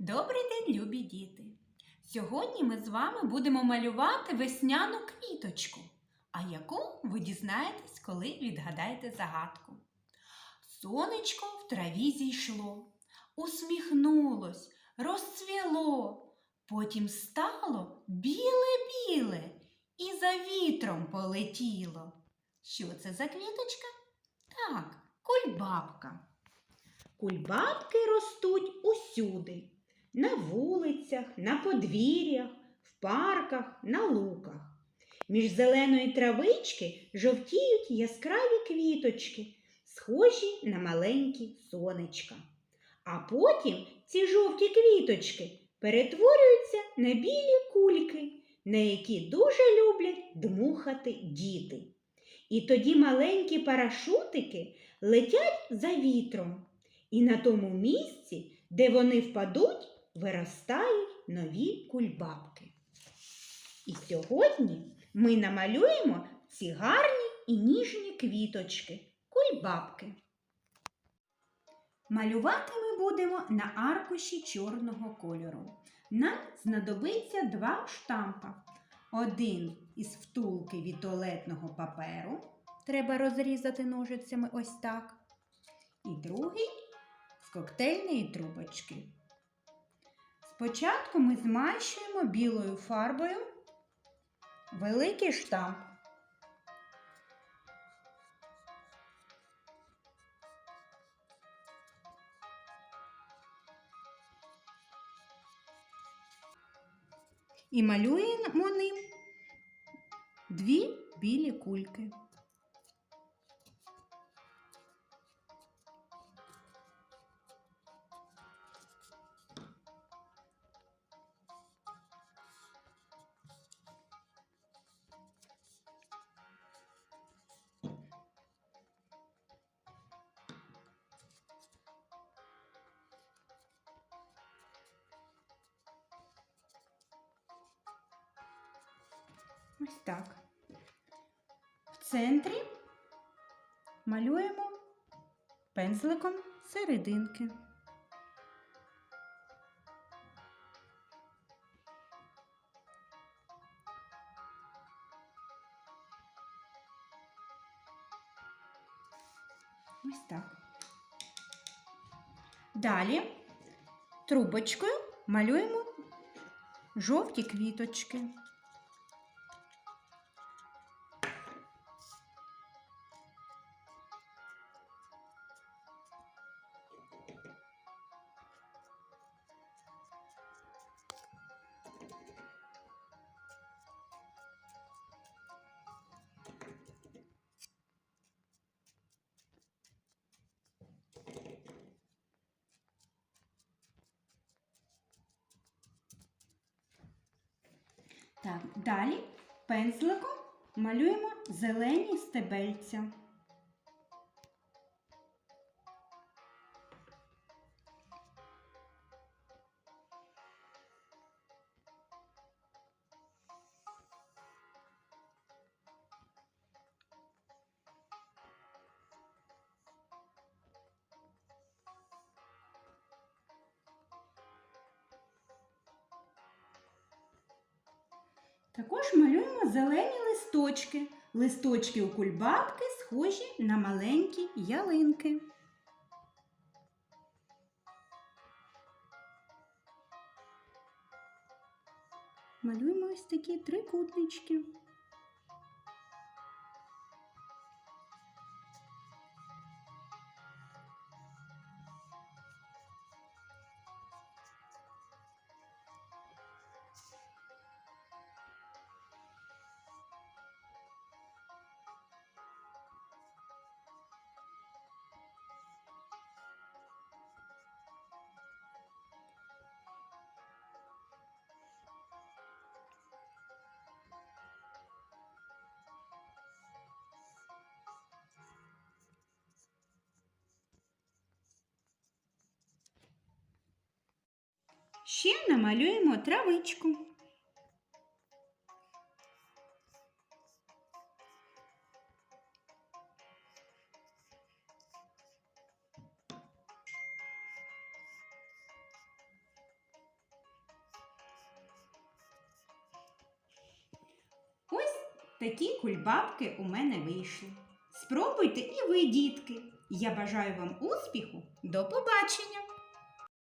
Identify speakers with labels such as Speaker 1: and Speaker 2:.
Speaker 1: Добрий день, любі діти! Сьогодні ми з вами будемо малювати весняну квіточку, а яку ви дізнаєтесь, коли відгадаєте загадку. Сонечко в траві зійшло, усміхнулось, розцвіло, потім стало біле-біле і за вітром полетіло. Що це за квіточка? Так, кульбабка. Кульбабки ростуть усюди. На вулицях, на подвір'ях, в парках, на луках. Між зеленої травички жовтіють яскраві квіточки, схожі на маленькі сонечка. А потім ці жовті квіточки перетворюються на білі кульки, на які дуже люблять дмухати діти. І тоді маленькі парашутики летять за вітром. І на тому місці, де вони впадуть, виростають нові кульбабки. І сьогодні ми намалюємо ці гарні і ніжні квіточки, кульбабки. Малювати ми будемо на аркуші чорного кольору. Нам знадобиться два штампа. Один із втулки від туалетного паперу. Треба розрізати ножицями ось так. І другий з коктейльної трубочки. Спочатку ми змащуємо білою фарбою великий штамп. І малюємо ним дві білі кульки. Ось так. В центрі малюємо пензликом серединки. Ось так. Далі трубочкою малюємо жовті квіточки. Так, далі пензликом малюємо зелені стебельця. Також малюємо зелені листочки. Листочки у кульбабки схожі на маленькі ялинки. Малюємо ось такі трикутнички. Ще намалюємо травичку. Ось такі кульбабки у мене вийшли. Спробуйте і ви, дітки. Я бажаю вам успіху. До побачення!